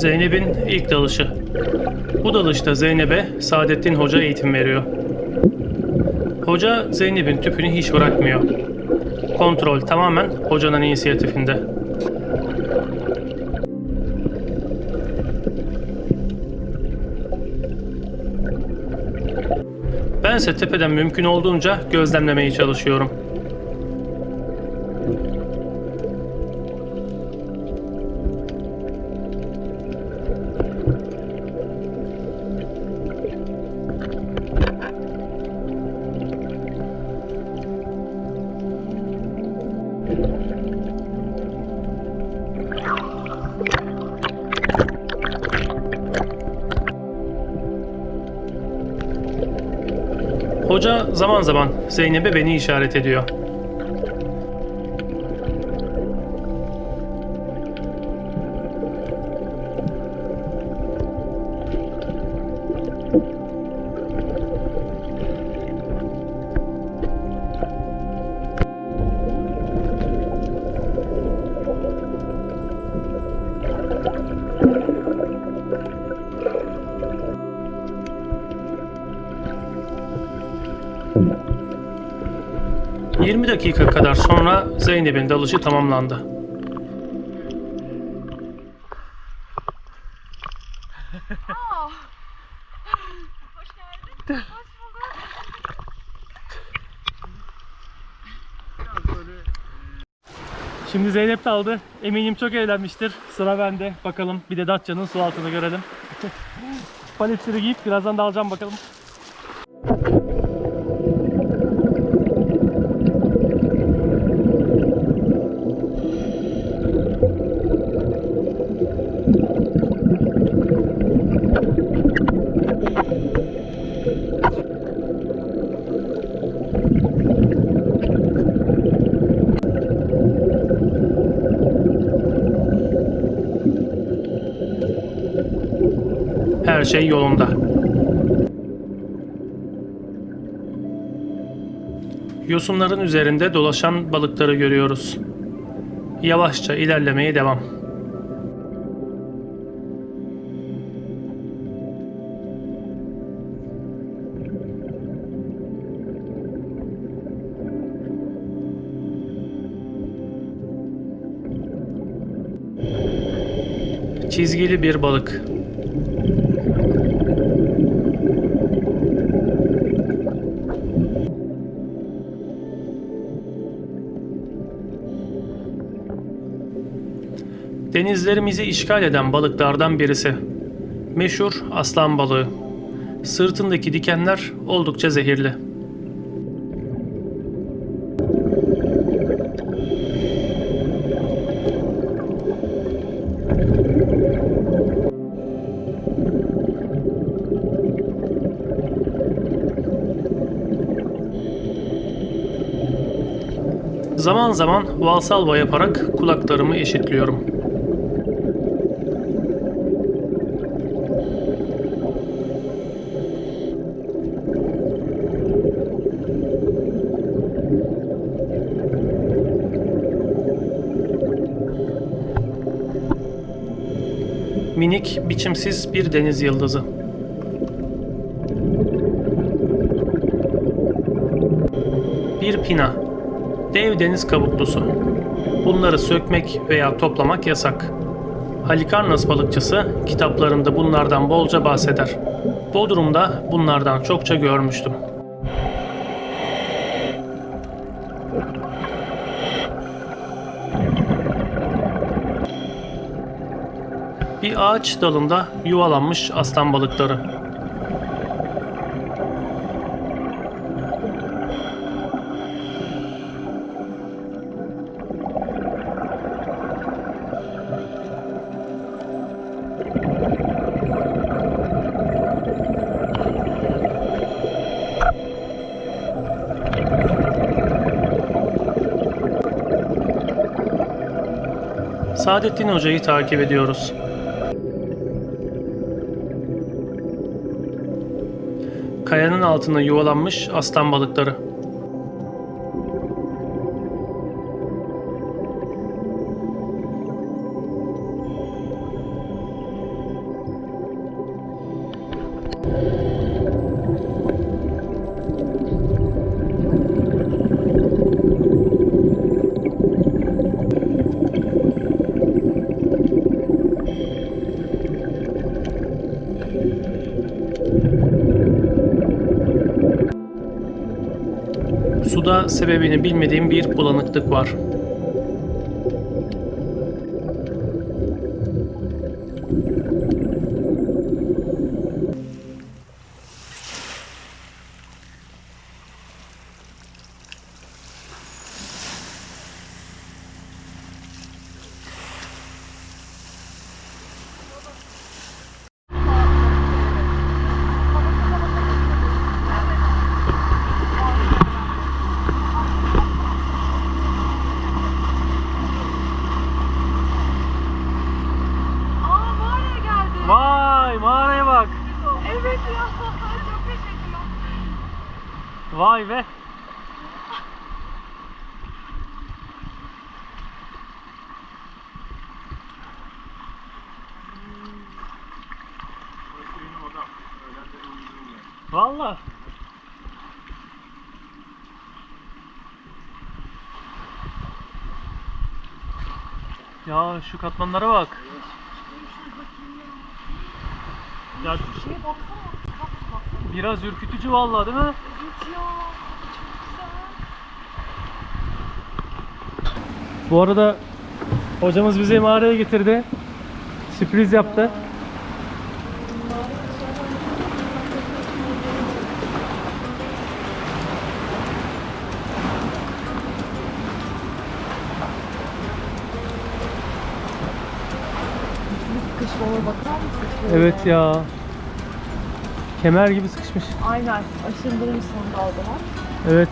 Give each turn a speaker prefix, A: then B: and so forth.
A: Zeynep'in ilk dalışı. Bu dalışta Zeynep'e Saadettin Hoca eğitim veriyor. Hoca Zeynep'in tüpünü hiç bırakmıyor. Kontrol tamamen hocanın inisiyatifinde. Bense tepeden mümkün olduğunca gözlemlemeye çalışıyorum. Hoca zaman zaman Zeynep'e beni işaret ediyor. ...20 dakika kadar sonra Zeynep'in dalışı tamamlandı. Şimdi Zeynep de aldı. Eminim çok eğlenmiştir. Sıra bende. Bakalım bir de Datça'nın su altını görelim. Paletleri giyip birazdan da alacağım bakalım. Her şey yolunda. Yosunların üzerinde dolaşan balıkları görüyoruz. Yavaşça ilerlemeye devam. Çizgili bir balık. Denizlerimizi işgal eden balıklardan birisi. Meşhur aslan balığı. Sırtındaki dikenler oldukça zehirli. Zaman zaman valsalva yaparak kulaklarımı eşitliyorum. Minik, biçimsiz bir deniz yıldızı. Bir pina. Dev deniz kabuklusu. Bunları sökmek veya toplamak yasak. Halikarnas balıkçısı kitaplarında bunlardan bolca bahseder. Bodrum'da bunlardan çokça görmüştüm. Bir ağaç dalında yuvalanmış aslan balıkları. Saadettin Hoca'yı takip ediyoruz. Kayanın altına yuvalanmış aslan balıkları. Sebebini bilmediğim bir bulanıklık var.
B: Aa mağaraya geldik.
A: Vay mağaraya bak.
B: Evet ya. Çok teşekkürler.
A: Vay be. Valla. Ya şu katmanlara bak. Ya
B: Şeye baksana.
A: Biraz ürkütücü vallahi değil mi?
B: Evet ya.
A: Bu arada hocamız bizi mağaraya getirdi. Sürpriz yaptı. Evet ya. Kemer gibi sıkışmış.
B: Aynen. Aşındırmış son dalgalar.
A: Evet.